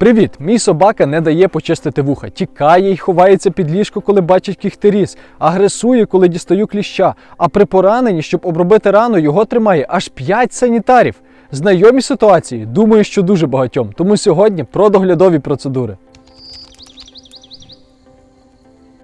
Привіт! Мій собака не дає почистити вуха, тікає й ховається під ліжко, коли бачить кіхтеріс, агресує, коли дістаю кліща. А при пораненні, щоб обробити рану, його тримає аж 5 санітарів. Знайомі ситуації? Думаю, що дуже багатьом. Тому сьогодні про доглядові процедури.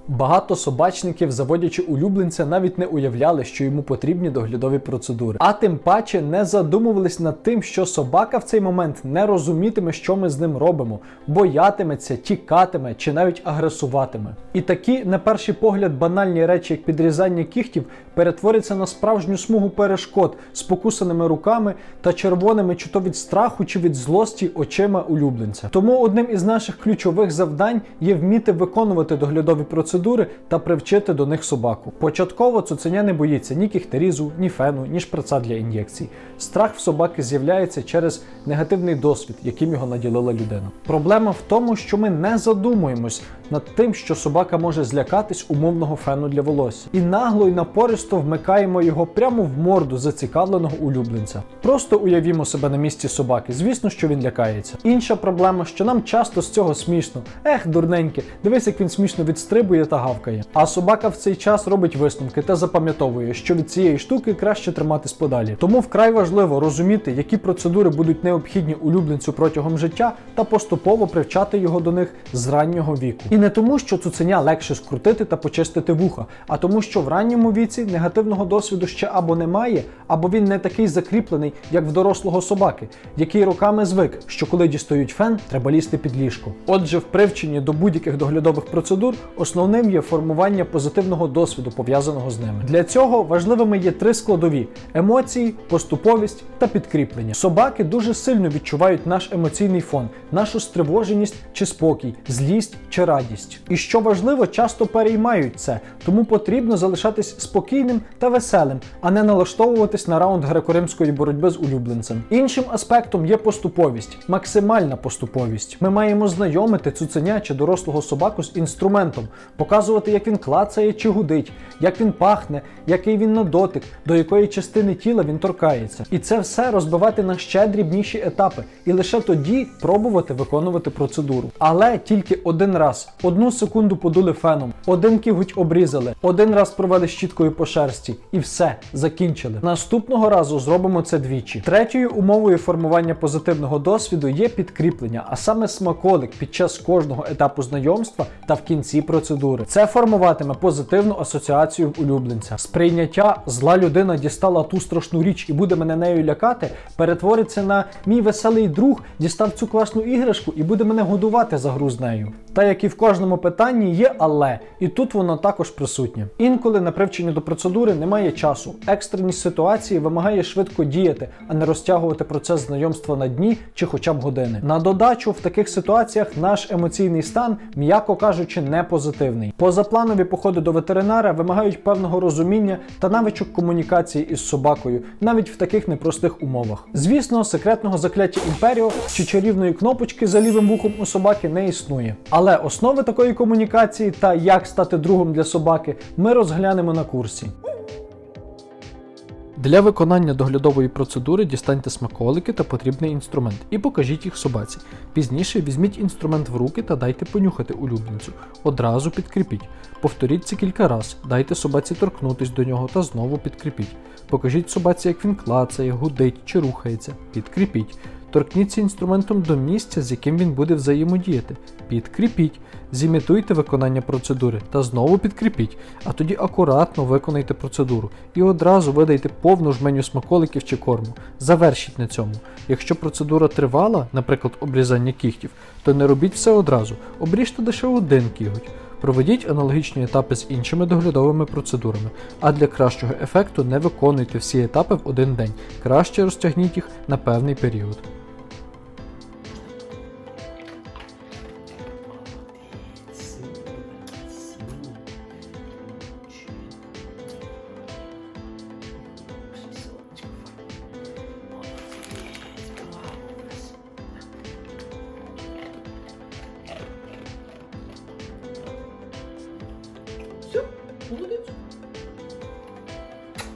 Багато собачників, заводячи улюбленця, навіть не уявляли, що йому потрібні доглядові процедури. А тим паче не задумувались над тим, що собака в цей момент не розумітиме, що ми з ним робимо, боятиметься, тікатиме чи навіть агресуватиме. І такі, на перший погляд, банальні речі, як підрізання кігтів, перетворяться на справжню смугу перешкод з покусаними руками та червоними чи то від страху, чи від злості очима улюбленця. Тому одним із наших ключових завдань є вміти виконувати доглядові процедури та привчити до них собаку. Початково цуценя не боїться ні кіхтерізу, ні фену, ні шприца для ін'єкцій. Страх в собаки з'являється через негативний досвід, яким його наділила людина. Проблема в тому, що ми не задумуємось над тим, що собака може злякатись умовного фену для волосся, і нагло й напористо вмикаємо його прямо в морду зацікавленого улюбленця. Просто уявімо себе на місці собаки. Звісно, що він лякається. Інша проблема, що нам часто з цього смішно. Ех, дурненьке, дивись, як він смішно відстрибує та гавкає. А собака в цей час робить висновки та запам'ятовує, що від цієї штуки краще триматись подалі. Тому вкрай важливо розуміти, які процедури будуть необхідні улюбленцю протягом життя, та поступово привчати його до них з раннього віку. І не тому, що цуценя легше скрутити та почистити вуха, а тому, що в ранньому віці негативного досвіду ще або немає, або він не такий закріплений, як в дорослого собаки, який роками звик, що коли дістають фен, треба лізти під ліжко. Отже, в привченні до будь-яких доглядових процедур основним є формування позитивного досвіду, пов'язаного з ними. Для цього важливими є три складові: емоції, поступовість та підкріплення. Собаки дуже сильно відчувають наш емоційний фон, нашу стривоженість чи спокій, злість чи радість. І що важливо, часто переймають це, тому потрібно залишатись спокійним та веселим, а не налаштовуватись на раунд греко-римської боротьби з улюбленцем. Іншим аспектом є поступовість, максимальна поступовість. Ми маємо знайомити цуценя чи дорослого собаку з інструментом, показувати, як він клацає чи гудить, як він пахне, який він на дотик, до якої частини тіла він торкається. І це все розбивати на ще дрібніші етапи, і лише тоді пробувати виконувати процедуру. Але тільки один раз, одну секунду подули феном, один кігуть обрізали, один раз провели щіткою по шерсті, і все закінчили. Наступного разу зробимо це двічі. Третьою умовою формування позитивного досвіду є підкріплення, а саме смаколик під час кожного етапу знайомства та в кінці процедури. Це формуватиме позитивну асоціацію в улюбленця. Сприйняття зла людина дістала ту страшну річ і буде мене нею лякати, перетвориться на мій веселий друг, дістав цю класну іграшку і буде мене годувати за гру з нею. Та як і в кожному питанні є але, і тут воно також присутнє. Інколи на привчення до процедури немає часу. Екстреність ситуації вимагає швидко діяти, а не розтягувати процес знайомства на дні чи хоча б години. На додачу в таких ситуаціях наш емоційний стан, м'яко кажучи, не позитивний. Позапланові походи до ветеринара вимагають певного розуміння та навичок комунікації із собакою, навіть в таких непростих умовах. Звісно, секретного закляття імперіо чи чарівної кнопочки за лівим вухом у собаки не існує. Але основи такої комунікації та як стати другом для собаки ми розглянемо на курсі. Для виконання доглядової процедури дістаньте смаколики та потрібний інструмент і покажіть їх собаці. Пізніше візьміть інструмент в руки та дайте понюхати улюбленцю. Одразу підкріпіть. Повторіть це кілька разів, дайте собаці торкнутись до нього та знову підкріпіть. Покажіть собаці, як він клацає, гудить чи рухається. Підкріпіть. Торкніться інструментом до місця, з яким він буде взаємодіяти. Підкріпіть. Зімітуйте виконання процедури та знову підкріпіть, а тоді акуратно виконайте процедуру і одразу видайте повну жменю смаколиків чи корму. Завершіть на цьому. Якщо процедура тривала, наприклад, обрізання кігтів, то не робіть все одразу, обріжте лише один кіготь. Проведіть аналогічні етапи з іншими доглядовими процедурами, а для кращого ефекту не виконуйте всі етапи в один день, краще розтягніть їх на певний період. 보여드릴 수